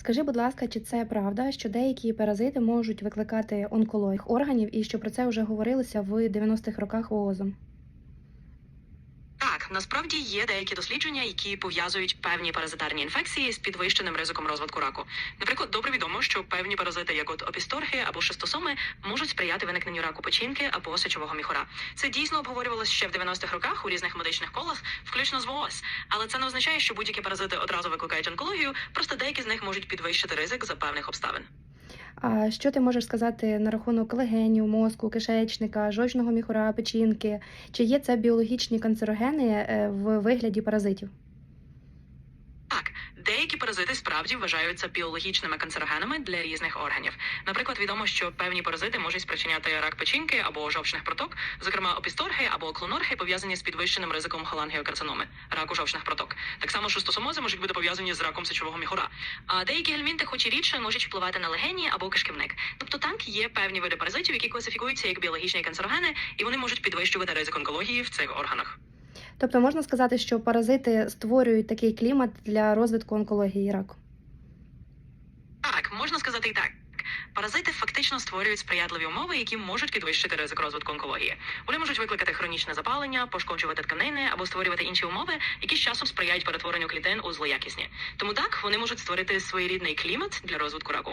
Скажи, будь ласка, чи це правда, що деякі паразити можуть викликати онкологію органів, і що про це вже говорилося в 90-х роках ООЗом? Насправді є деякі дослідження, які пов'язують певні паразитарні інфекції з підвищеним ризиком розвитку раку. Наприклад, добре відомо, що певні паразити, як от опісторги або шистосоми, можуть сприяти виникненню раку печінки або сечового міхура. Це дійсно обговорювалося ще в 90-х роках у різних медичних колах, включно з ВООЗ. Але це не означає, що будь-які паразити одразу викликають онкологію. Просто деякі з них можуть підвищити ризик за певних обставин. А що ти можеш сказати на рахунок легенів, мозку, кишечника, жовчного міхура, печінки? Чи є це біологічні канцерогени е, в вигляді паразитів? Деякі паразити справді вважаються біологічними канцерогенами для різних органів. Наприклад, відомо, що певні паразити можуть спричиняти рак печінки або жовчних проток, зокрема опісторги або клонорги, пов'язані з підвищеним ризиком холангіокарциноми, раку жовчних проток. Так само шистосомози можуть бути пов'язані з раком сечового міхура. А деякі гельмінти, хоч і рідше, можуть впливати на легені або кишківник. Тобто так є певні види паразитів, які класифікуються як біологічні канцерогени, і вони можуть підвищувати ризик онкології в цих органах. Тобто можна сказати, що паразити створюють такий клімат для розвитку онкології раку. Так, можна сказати і так. Паразити фактично створюють сприятливі умови, які можуть підвищити ризик розвитку онкології. Вони можуть викликати хронічне запалення, пошкоджувати тканини або створювати інші умови, які з часом сприяють перетворенню клітин у злоякісні. Тому так вони можуть створити своєрідний клімат для розвитку раку.